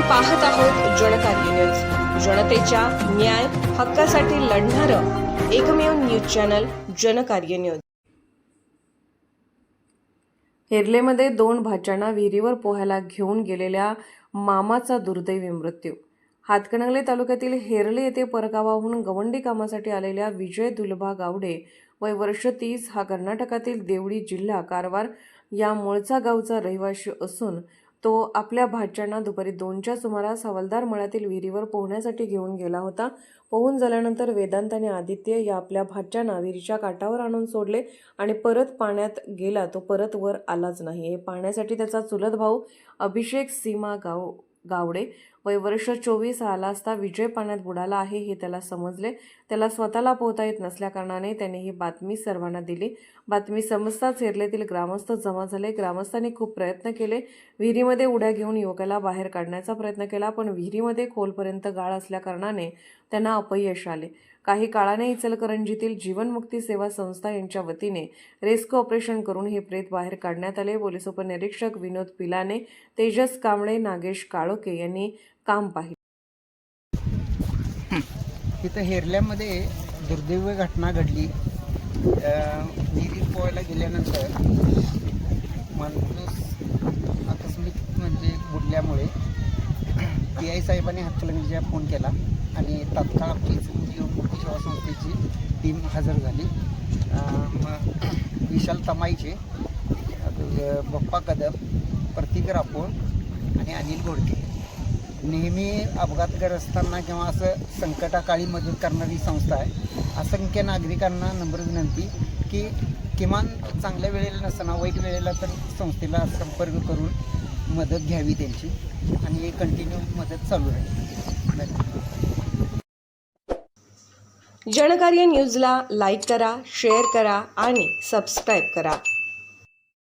पाहत आहोत जनकार्य न्यूज जनतेच्या न्याय हक्कासाठी लढणारं एकमेव न्यूज चॅनल जनकार्य न्यूज हेरलेमध्ये दोन भाच्यांना विहिरीवर पोहायला घेऊन गेलेल्या मामाचा दुर्दैवी मृत्यू. हातकणंगले तालुक्यातील हेरले येथे परगावाहून गवंडी कामासाठी आलेल्या विजय दुलभा गावडे वय वर्ष तीस हा कर्नाटकातील देवळी जिल्हा कारवार या मूळचा गावचा रहिवासी असून तो आपल्या भाच्यांना दुपारी दोनच्या सुमारास हवालदार मळ्यातील विहिरीवर पोहण्यासाठी घेऊन गेला होता. पोहून झाल्यानंतर वेदांत आणि आदित्य या आपल्या भाच्यांना विहिरीच्या काठावर आणून सोडले आणि परत पाण्यात गेला. तो परत वर आलाच नाही. हे पाहण्यासाठी त्याचा चुलत भाऊ अभिषेक सीमा गाव गावडे. वय वर्ष चोवीस आला असता विजय पाण्यात बुडाला आहे हे त्याला समजले. त्याला स्वतःला पोहता येत नसल्याकारणाने त्याने ही बातमी सर्वांना दिली. बातमी समजताच हेरलेतील ग्रामस्थ जमा झाले. ग्रामस्थांनी खूप प्रयत्न केले. विहिरीमध्ये उड्या घेऊन युवकाला बाहेर काढण्याचा प्रयत्न केला पण विहिरीमध्ये खोलपर्यंत गाळ असल्याकारणाने त्यांना अपयश आले. काही काळाने इचलकरंजीतील जीवनमुक्ती सेवा संस्था यांच्या वतीने रेस्क्यू ऑपरेशन करून हे प्रेत बाहेर काढण्यात आले. पोलीस उपनिरीक्षक विनोद पिलाने तेजस कांबळे नागेश काळोके यांनी काम पाहिले. तिथं हेरल्यामध्ये दुर्दैव घटना घडली. पोहायला गेल्यानंतर माणूस डी आय साहेबांनी हातकलंगीच्या फोन केला आणि तात्काळ आपली जीवमुक्ती सेवा संस्थेची टीम हजर झाली. मग विशाल तमाईचे बप्पा कदम प्रतीक रापोळ आणि अनिल घोडके नेहमी अपघातग्रस्तांना किंवा असं संकटाकाळी मदत करणारी संस्था आहे. असंख्य नागरिकांना नम्र विनंती की किमान चांगल्या वेळेला नसताना वाईट वेळेला तर संस्थेला संपर्क करून मदत घ्यावी त्यांची आणि कंटिन्यू मदत चालू राहील. जनकार्य न्यूजला लाईक करा शेअर करा आणि सबस्क्राईब करा.